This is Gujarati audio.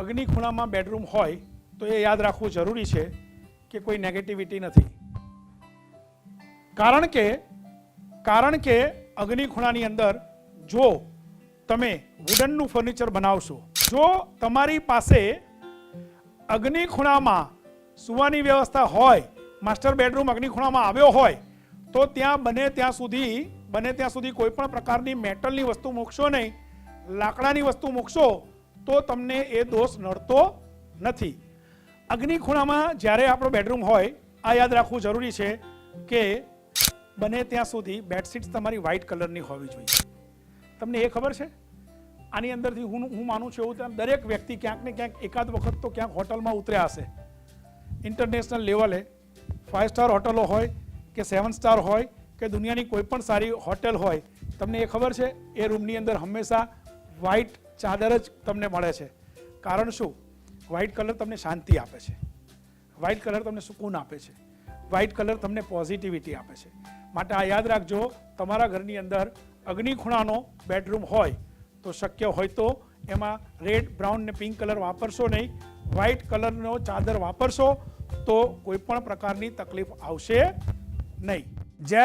અગ્નિ ખૂણામાં બેડરૂમ હોય તો એ યાદ રાખવું જરૂરી છે કે કોઈ નેગેટિવિટી નથી. કારણ કે કારણ કે અગ્નિ ખૂણાની અંદર જો તમે વુડનનું ફર્નિચર બનાવશો, જો તમારી પાસે અગ્નિ ખૂણામાં સુવાની વ્યવસ્થા હોય, માસ્ટર બેડરૂમ અગ્નિ ખૂણામાં આવ્યો હોય, તો ત્યાં બને ત્યાં સુધી, બને ત્યાં સુધી કોઈ પણ પ્રકારની મેટલની વસ્તુ મૂકશો નહીં, લાકડાની વસ્તુ મૂકશો તો તમને એ દોષ નડતો નથી. અગ્નિ ખૂણામાં જ્યારે આપણો બેડરૂમ હોય, આ યાદ રાખવું જરૂરી છે કે બને ત્યાં સુધી બેડશીટ્સ તમારી વ્હાઇટ કલરની હોવી જોઈએ. તમને એ ખબર છે? આની અંદરથી હું હું માનું છું એવું તેમ દરેક વ્યક્તિ ક્યાંક ને ક્યાંક એકાદ વખત તો ક્યાંક હોટલમાં ઉતર્યા હશે. ઇન્ટરનેશનલ લેવલે ફાઇવ સ્ટાર હોટલો હોય કે સેવન સ્ટાર હોય કે દુનિયાની કોઈ પણ સારી હોટેલ હોય, તમને એ ખબર છે? એ રૂમની અંદર હંમેશા વ્હાઇટ ચાદર જ તમને મળે છે. કારણ શું? વ્હાઇટ કલર તમને શાંતિ આપે છે. વ્હાઇટ કલર તમને સુકૂન આપે છે. વ્હાઇટ કલર તમને પોઝિટિવિટી આપે છે. માટે આ યાદ રાખજો, તમારા ઘરની અંદર અગ્નિ ખૂણાનો બેડરૂમ હોય તો શક્ય હોય તો એમાં રેડ બ્રાઉન ને પિંક કલર વાપરશો નહીં. વ્હાઇટ કલરનો ચાદર વાપરશો તો કોઈ પણ પ્રકારની તકલીફ આવશે નહીં. જય